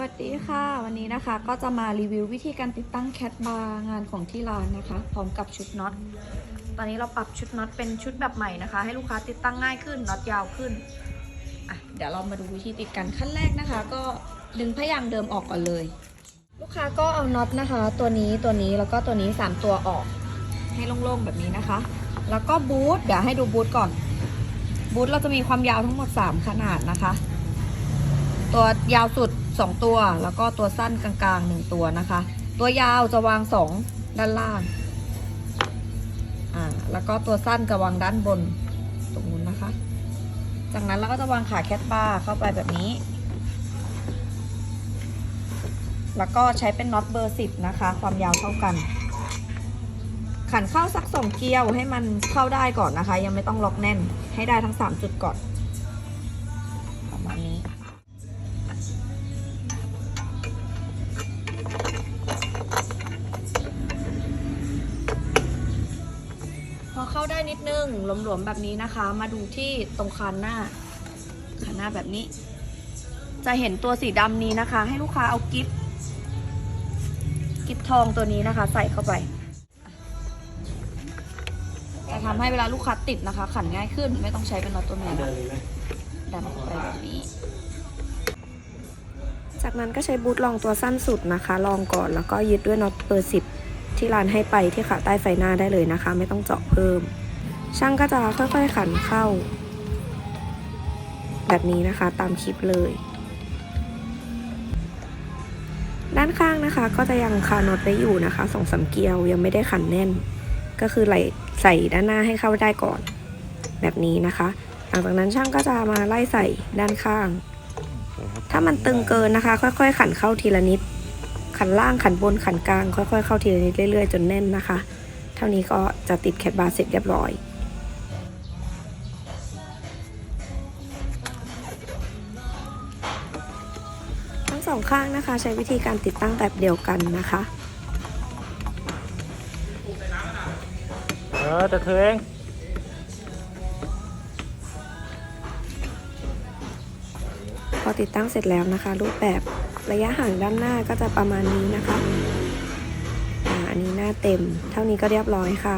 วัสดีค่ะ วันนี้นะคะก็จะมารีวิววิธีการติดตั้งแคทบาร์งานของที่ร้านนะคะ พร้อมกับชุดน็อต ตอนนี้เราปรับชุดน็อตเป็นชุดแบบใหม่นะคะ ให้ลูกค้าติดตั้งง่ายขึ้นน็อตยาวขึ้นอะเดี๋ยวเรามาดูวิธีติดกันขั้นแรกนะคะ ก็ดึงพยางค์เดิมออกก่อนเลย ลูกค้าก็เอาน็อตนะคะ ตัวนี้ตัวนี้แล้วก็ตัวนี้ 3 ตัวออก ให้โล่งๆแบบนี้นะคะ แล้วก็บูทเดี๋ยวให้ดูบูทก่อนบูทเราจะมีความยาวทั้งหมด 3 ขนาดนะคะ ตัวยาวสุด 2 ตัว แล้วก็ตัวสั้นกลางๆ 1 ตัวนะคะ ตัวยาวจะวาง 2 ด้านล่างอ่าแล้วก็ตัวสั้นจะวางด้านบนตรงนู้นนะคะ จากนั้นเราก็จะวางขาแคทบาร์เข้าไปแบบนี้ แล้วก็ใช้เป็นน็อตเบอร์ 10 นะคะ ความยาวเท่ากัน ขันเข้าสักสองเกลียวให้มันเข้าได้ก่อนนะคะ ยังไม่ต้องล็อกแน่นให้ได้ทั้ง 3 จุดก่อนประมาณนี้ ได้นิดนึงหลวมๆแบบนี้นะคะ มาดูที่ตรงคานหน้าคานหน้าแบบนี้ จะเห็นตัวสีดำนี้นะคะ ให้ลูกค้าเอากิฟกิฟทองตัวนี้นะคะ ใส่เข้าไปจะทำให้เวลาลูกค้าติดนะคะ ขันง่ายขึ้นไม่ต้องใช้เป็นน็อตตัวแมนดันเข้าไปแบบนี้ จากนั้นก็ใช้บูทลองตัวสั้นสุดนะคะ ลองก่อนแล้วก็ยึดด้วยน็อตเบอร์สิบ ที่ร้านให้ไปที่ขาใต้ไฟหน้าได้เลยนะคะ ไม่ต้องเจาะเพิ่ม ช่างก็จะค่อยๆขันเข้า แบบนี้นะคะตามคลิปเลย ด้านข้างนะคะ ก็จะยังคาน็อตไว้อยู่นะคะสองสามเกลียวยังไม่ได้ขันแน่น ก็คือไหลใส่ด้านหน้าให้เข้าได้ก่อน แบบนี้นะคะ หลังจากนั้นช่างก็จะมาไล่ใส่ด้านข้าง ถ้ามันตึงเกินนะคะ ค่อยๆ ขันเข้าทีละนิด ขันล่างขันบนขันกลางค่อยๆเข้าทีละนิดเรื่อยๆจนแน่นนะคะ เท่านี้ก็จะติดแคทบาร์เสร็จเรียบร้อยทั้งสองข้างนะคะ ใช้วิธีการติดตั้งแบบเดียวกันนะคะเออแต่เธอเองพอติดตั้งเสร็จแล้วนะคะ รูปแบบ ระยะห่างด้านหน้าก็จะประมาณนี้นะคะ อันนี้หน้าเต็ม เท่านี้ก็เรียบร้อยค่ะ